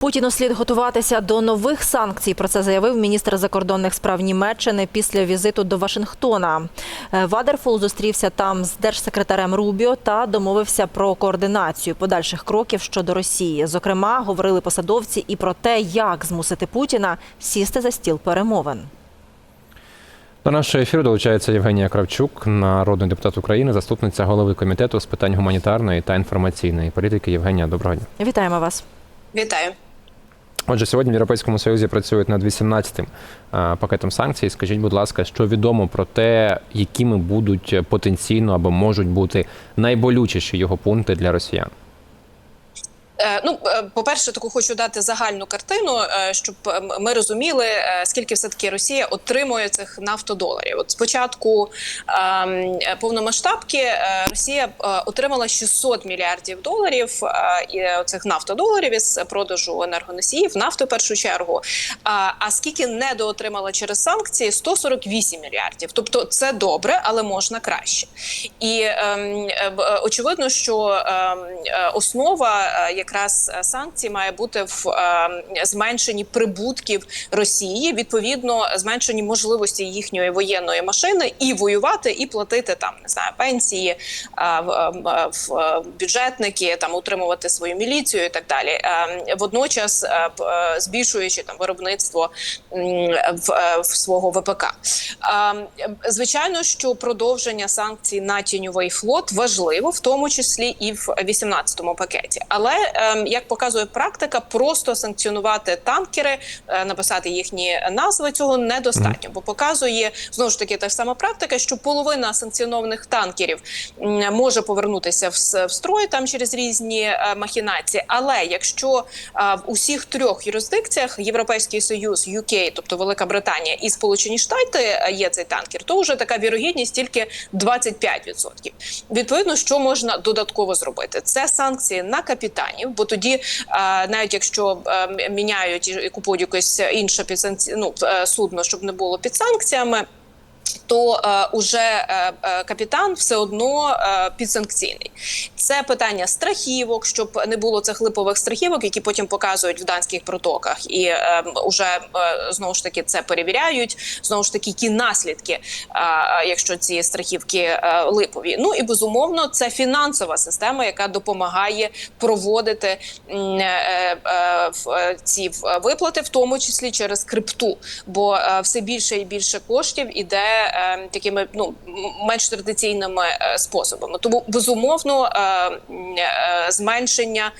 Путіну слід готуватися до нових санкцій. Про це заявив міністр закордонних справ Німеччини після візиту до Вашингтона. Е, Вадерфул зустрівся там з держсекретарем Рубіо та домовився про координацію подальших кроків щодо Росії. Зокрема, говорили посадовці і про те, як змусити Путіна сісти за стіл перемовин. До нашого ефіру долучається Євгенія Кравчук, народний депутат України, заступниця голови комітету з питань гуманітарної та інформаційної політики. Євгенія, доброго дня. Вітаємо вас. Вітаю. Отже, сьогодні в Європейському Союзі працюють над 18-тим е, пакетом санкцій. Скажіть, будь ласка, що відомо про те, якими будуть потенційно або можуть бути найболючіші його пункти для росіян? Е, Ну, е, по-перше, таку хочу дати загальну картину, е, щоб ми розуміли, скільки все таки Росія отримує цих нафтодоларів. От спочатку ем, повномасштабки Росія отримала 600 мільярдів доларів цих нафтодоларів із продажу енергоносіїв, нафти в першу чергу. А, скільки недоотримала через санкції 148 мільярдів. Тобто це добре, але можна краще. І ем, очевидно, що ем, основа е, якраз е, санкцій має бути в ем, зменшенні прибутків Росії, відповідно, зменшенні можливості їхньої воєнної машини і воювати, і платити там не знаю пенсії, е, в, е, е, бюджетники, там утримувати свою міліцію і так далі. Водночас е, е, збільшуючи там виробництво в, е, свого ВПК. Звичайно, що продовження санкцій на тіньовий флот важливо, в тому числі і в 18-му пакеті. Але як показує практика, просто санкціонувати танкери, е, написати їхні назви цього недостатньо, бо показує знову ж таки та ж сама практика, що половина санкціонованих танкерів може повернутися в, строй там через різні е, махінації. Але якщо е, в усіх трьох юрисдикціях Європейський Союз, UK, тобто Велика Британія і Сполучені Штати є цей танкер, то вже така вірогідність тільки 25%. Відповідно, що можна додатково зробити? Це санкції на капітанів, бо тоді, навіть якщо міняють і і купують якесь інше під ну, е, судно, щоб не було під санкціями. То е, уже е, е, капітан все одно підсанкційний. Це питання страхівок, щоб не було цих липових страхівок, які потім показують в данських протоках, і е, уже е, знову ж таки це перевіряють. Знову ж таки, які наслідки, якщо ці страхівки липові. Ну і безумовно, це фінансова система, яка допомагає проводити ці виплати, в тому числі через крипту. Бо все більше і більше коштів іде такими ну менш традиційними е, способами. Тому безумовно е, е, зменшення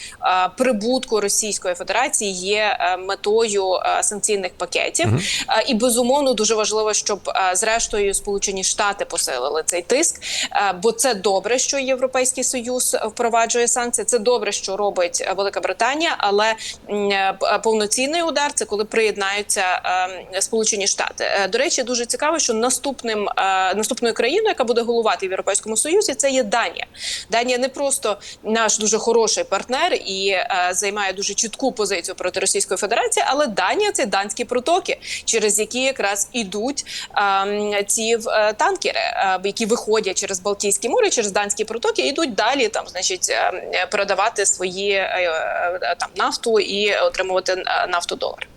прибутку Російської Федерації є метою санкційних пакетів. Е, І безумовно дуже важливо, щоб зрештою Сполучені Штати посилили цей тиск, бо це добре, що Європейський Союз впроваджує санкції. Це добре, що робить Велика Британія, але повноцінний удар це коли приєднаються е, Сполучені Штати. До речі, дуже цікаво, що наступним е, наступною країною, яка буде головувати в Європейському Союзі, це є Данія. Данія не просто наш дуже хороший партнер і е, займає дуже чітку позицію проти Російської Федерації, але Данія це данські протоки, через які якраз ідуть е, ці е, танкери, які виходять через Балтійське море, через данські протоки, і йдуть далі там, значить, е, е, свої там нафту і отримувати е, нафтодолар.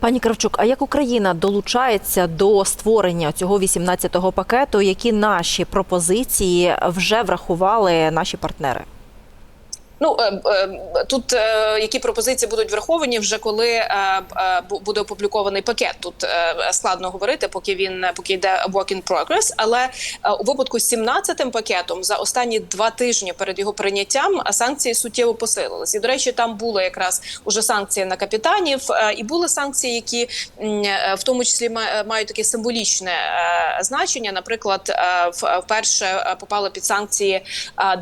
Пані Кравчук, а як Україна долучається до створення цього 18-го пакету? Які наші пропозиції вже врахували наші партнери? Ну е, е, тут е, які пропозиції будуть враховані вже коли буде опублікований пакет. Тут складно говорити, поки він поки йде work in progress. Але у випадку з 17-м пакетом за останні два тижні перед його прийняттям санкції суттєво посилились. І до речі, там були якраз уже санкції на капітанів, і були санкції, які в тому числі ма- мають таке символічне значення. Наприклад, вперше попали під санкції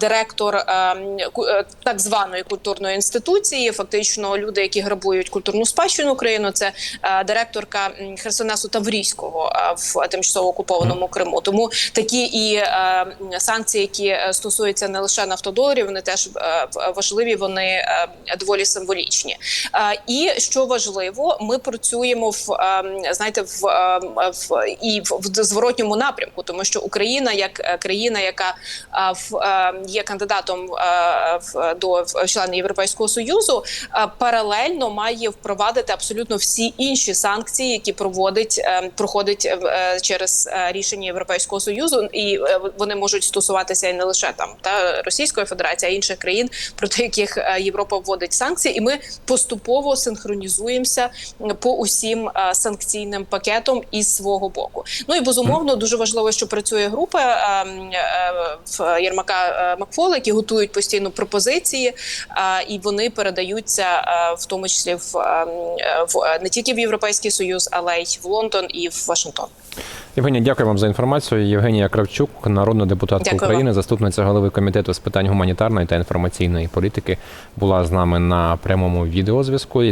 директор е, м, ку- е, так званої культурної інституції. Фактично, люди, які грабують культурну спадщину України, це е, директорка Херсонесу Таврійського е, в тимчасово окупованому Криму. Тому такі і е, санкції, які стосуються не лише нафтодоларів, вони теж важливі. Вони доволі символічні. І що важливо, ми працюємо в знаєте, в, в і в, зворотньому напрямку, тому що Україна, як країна, яка в є кандидатом в до в- члени Європейського союзу, е, паралельно має впровадити абсолютно всі інші санкції, які проводить е, проходить е, через е, рішення Європейського союзу, і е, вони можуть стосуватися і не лише там та Російської Федерації, а й інших країн, проти яких е, Європа вводить санкції, і ми поступово синхронізуємося по усім е, санкційним пакетом із свого боку. Ну і безумовно дуже важливо, що працює група е, м, е, в Єрмака е, Макфола, які готують постійно пропозиції, е, і вони передаються в тому числі в, е, в е, не тільки в Європейський Союз, але й в Лондон і в Вашингтон. Євгенія, дякую вам за інформацію. Євгенія Кравчук, народна депутатка Дякую України, вам. заступниця голови комітету з питань гуманітарної та інформаційної політики, була з нами на прямому відеозв'язку.